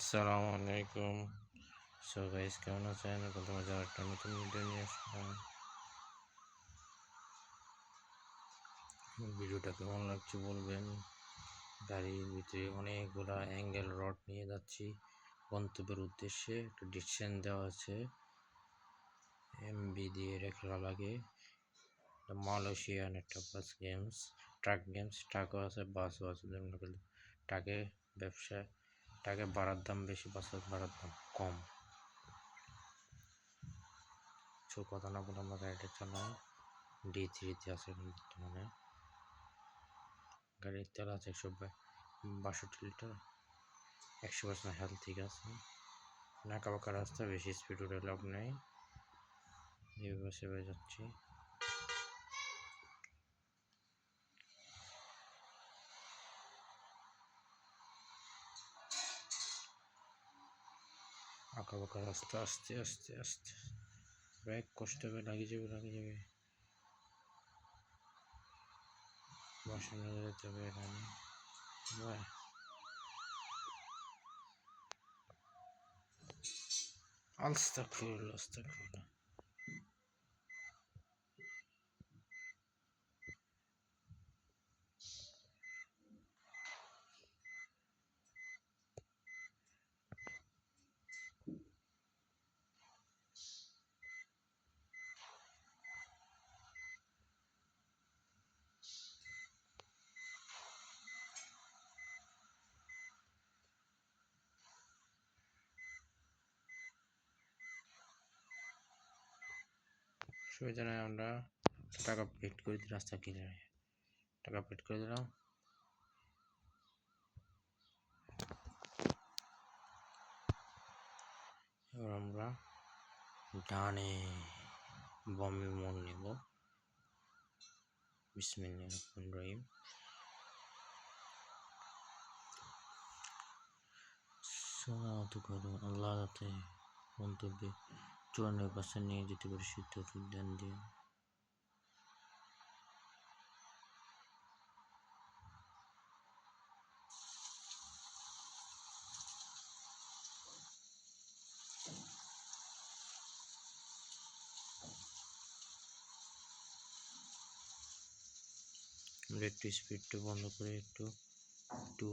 আসসালামু আলাইকুম। So guys কেমন আছেন? তোমার যাওয়ার একটা নতুন ভিডিও নিয়ে আসলাম। ভিডিওটা কেমন লাগছে বলবেন? গাড়ির ভিতরে অনেকগুলা অ্যাঙ্গেল রড নিয়ে যাচ্ছি। গন্তব্যের উদ্দেশ্যে একটা ডিসিশন দেওয়া আছে। এমবি দিয়ে রেখা লাগে। মালয়েশিয়ান একটা বাস গেমস ট্রাক গেমস ট্রাকও আছে বাসও আছে। ট্রাকে ব্যবসা টাকা বাড়ার দাম বেশি বাসের ভাড়ার দাম কম। সো কথা না বলে আমরা গাড়িটা চালাই। ডি থ্রিতে আছে বর্তমানে। গাড়ির তেল আছে একশো বাষট্টি লিটার। একশো পার্সেন্ট হেলথ ঠিক আছে। নাকা বাঁকা রাস্তা, বেশি স্পিড উঠে লাভ নেই। যেভাবে সেভাবে যাচ্ছি আঁকা বাঁকা রাস্তা আস্তে আস্তে আস্তে ব্রেক কষ্ট হবে লাগিয়ে যাবে লাগিয়ে যাবে বসানো যেতে হবে এখানে আস্তাগফিরুল্লাহ আস্তাগফিরুল্লাহ নেই আমরা টাকা পেড করে দিই, রাস্তা ক্লিয়ার টাকা পেড করে দিলাম। এবার আমরা ডানে বমি মোড় নেব। বিসমিল্লাহ রহমান রহিম। সালাত করো আল্লাহ যাতে মন্তব্যে চূড়ান্ত পার্সেন্ট নিয়ে যেতে পারে সিদ্ধ উদ্যান দিয়ে। আমরা একটু স্পিডটা বন্ধ করে একটু একটু